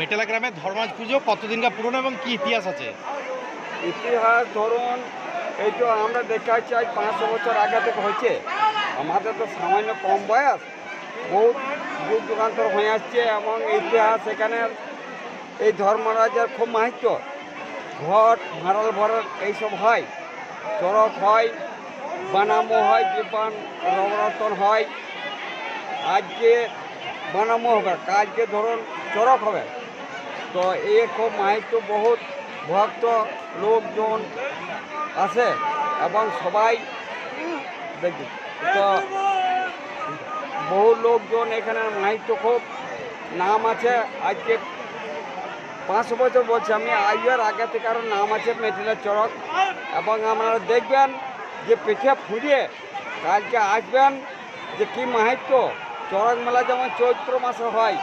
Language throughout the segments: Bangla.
মেটেলা গ্রামে ধর্মাজ পুজো কতদিনকার পুরনো এবং কি ইতিহাস আছে? ইতিহাস ধরুন, এই তো আমরা দেখাচ্ছি আজ পাঁচশো বছর আগে থেকে হয়েছে। আমাদের তো সামান্য কম বয়স। বহুত যুগ যুগান্তর হয়ে আসছে এবং ইতিহাস এখানে এই ধর্মরাজের খুব মাহাত্য। ঘট ভাড়াল ভরত এইসব হয় চরক হয়, বানামো হয় দীপান নবরতন হয়। আজকে বানামো হবে, কালকে ধরুন চরক হবে। তো এ খুব মাহাত্য বহুত ভক্ত লোকজন আছে এবং সবাই দেখি তো বহু লোকজন এখানে মাহিত্য খুব নাম আছে। আজকে পাঁচশো বছর বলছি আমি, আইয়ার আগে থেকে আরও নাম আছে মেটিনের চড়ক। এবং আপনারা দেখবেন যে পিঠে ফুরিয়ে কালকে আসবেন যে কি মাহাত্য চড়ক মেলা যেমন চৈত্র মাসে হয়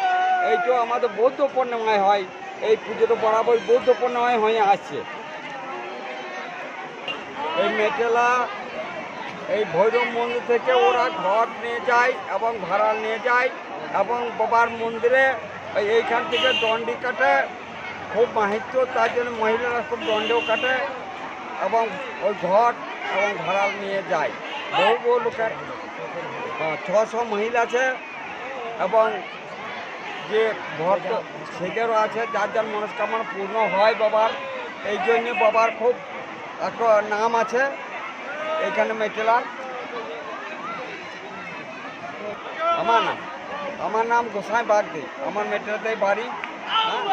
এই তো আমাদের বৌদ্ধ পূর্ণিমায় হয়। এই পুজোটা বরাবর বৌদ্ধ পূর্ণিমায় হয়ে আসছে। এই মেটেলা, এই ভৈরব মন্দির থেকে ওরা ঘর নিয়ে যায় এবং ভাড়া নিয়ে যায় এবং বাবার মন্দিরে এইখান থেকে দণ্ডি কাটে, খুব মাহিত্য, তার জন্য মহিলারা খুব দণ্ডেও কাটে এবং ওই ঘট এবং ভাড়া নিয়ে যায়। বহু বহু লোকের ছশো মহিলা আছে এবং যে ভক্ত সেদেরও আছে, যার যার মনস্কামনা পূর্ণ হয় বাবার, এই জন্যে বাবার খুব একটা নাম আছে এখানে মেটেলার আমার নাম আমার নাম গোসাই বাগদি, আমার মেটেলাতেই বাড়ি। হ্যাঁ?